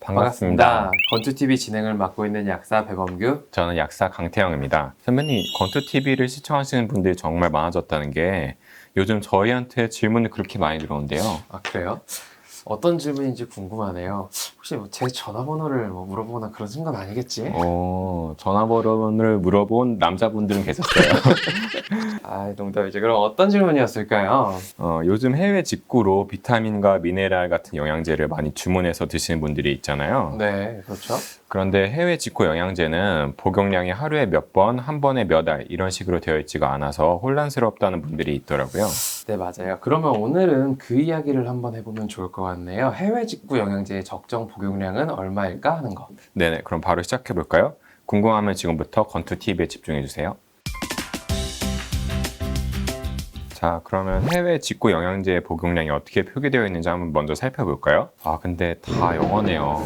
반갑습니다. 건투TV 진행을 맡고 있는 약사 배범규. 저는 약사 강태영입니다. 선배님, 건투 TV를 시청하시는 분들이 정말 많아졌다는 게 요즘 저희한테 질문이 그렇게 많이 들어오는데요. 아, 그래요? 어떤 질문인지 궁금하네요. 혹시 뭐 제 전화번호를 뭐 물어보거나 그런 건 아니겠지? 어, 전화번호를 물어본 남자분들은 계셨어요. 아, 농담이지. 그럼 어떤 질문이었을까요? 어, 요즘 해외 직구로 비타민과 미네랄 같은 영양제를 많이 주문해서 드시는 분들이 있잖아요. 네, 그렇죠. 그런데 해외 직구 영양제는 복용량이 하루에 몇 번, 한 번에 몇 알 이런 식으로 되어 있지가 않아서 혼란스럽다는 분들이 있더라고요. 네, 맞아요. 그러면 오늘은 그 이야기를 한번 해보면 좋을 것 같네요. 해외 직구 영양제의 적정 복용량은 얼마일까 하는 거. 네네, 그럼 바로 시작해 볼까요? 궁금하면 지금부터 건투 TV에 집중해 주세요. 자, 그러면 해외 직구 영양제의 복용량이 어떻게 표기되어 있는지 한번 먼저 살펴볼까요? 아, 근데 다 영어네요.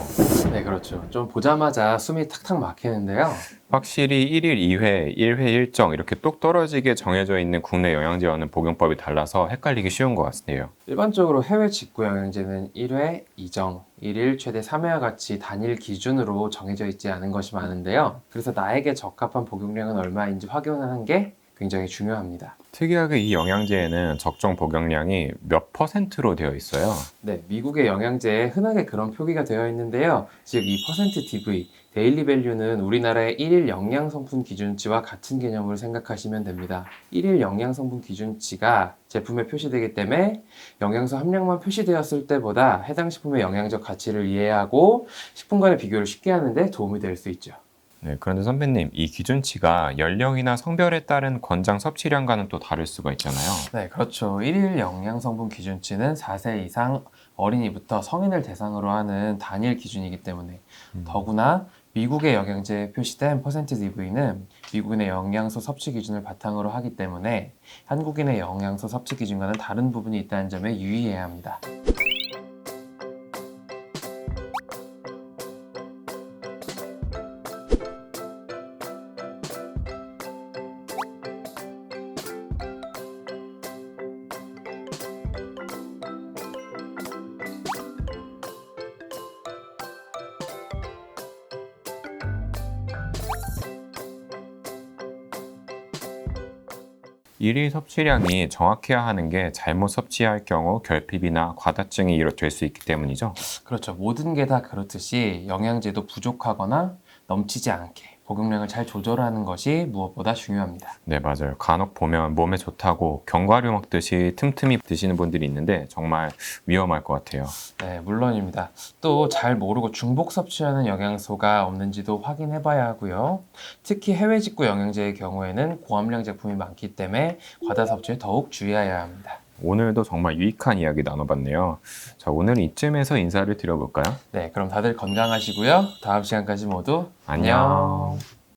네, 그렇죠. 좀 보자마자 숨이 탁탁 막히는데요. 확실히 1일 2회, 1회 일정 이렇게 똑 떨어지게 정해져 있는 국내 영양제와는 복용법이 달라서 헷갈리기 쉬운 것 같네요. 일반적으로 해외 직구 영양제는 1회, 2정, 1일, 최대 3회와 같이 단일 기준으로 정해져 있지 않은 것이 많은데요. 그래서 나에게 적합한 복용량은 얼마인지 확인하는 게 굉장히 중요합니다. 특이하게 이 영양제에는 적정 복용량이 몇 퍼센트로 되어 있어요. 네, 미국의 영양제에 흔하게 그런 표기가 되어 있는데요. 즉, 이 퍼센트 DV, 데일리 밸류는 우리나라의 1일 영양 성분 기준치와 같은 개념으로 생각하시면 됩니다. 1일 영양 성분 기준치가 제품에 표시되기 때문에 영양소 함량만 표시되었을 때보다 해당 식품의 영양적 가치를 이해하고 식품 간의 비교를 쉽게 하는데 도움이 될 수 있죠. 네, 그런데 선배님, 이 기준치가 연령이나 성별에 따른 권장 섭취량과는 또 다를 수가 있잖아요. 네, 그렇죠. 1일 영양 성분 기준치는 4세 이상 어린이부터 성인을 대상으로 하는 단일 기준이기 때문에 음. 더구나 미국의 영양제에 표시된 퍼센트 DV는 미국인의 영양소 섭취 기준을 바탕으로 하기 때문에 한국인의 영양소 섭취 기준과는 다른 부분이 있다는 점에 유의해야 합니다. 일일 섭취량이 정확해야 하는 게 잘못 섭취할 경우 결핍이나 과다증이 될 수 있기 때문이죠. 그렇죠. 모든 게 다 그렇듯이 영양제도 부족하거나 넘치지 않게 복용량을 잘 조절하는 것이 무엇보다 중요합니다. 네, 맞아요. 간혹 보면 몸에 좋다고 견과류 먹듯이 틈틈이 드시는 분들이 있는데 정말 위험할 것 같아요. 네, 물론입니다. 또 잘 모르고 중복 섭취하는 영양소가 없는지도 확인해 봐야 하고요. 특히 해외 직구 영양제의 경우에는 고함량 제품이 많기 때문에 과다 섭취에 더욱 주의해야 합니다. 오늘도 정말 유익한 이야기 나눠봤네요. 자, 오늘 이쯤에서 인사를 드려볼까요? 네, 그럼 다들 건강하시고요. 다음 시간까지 모두 안녕.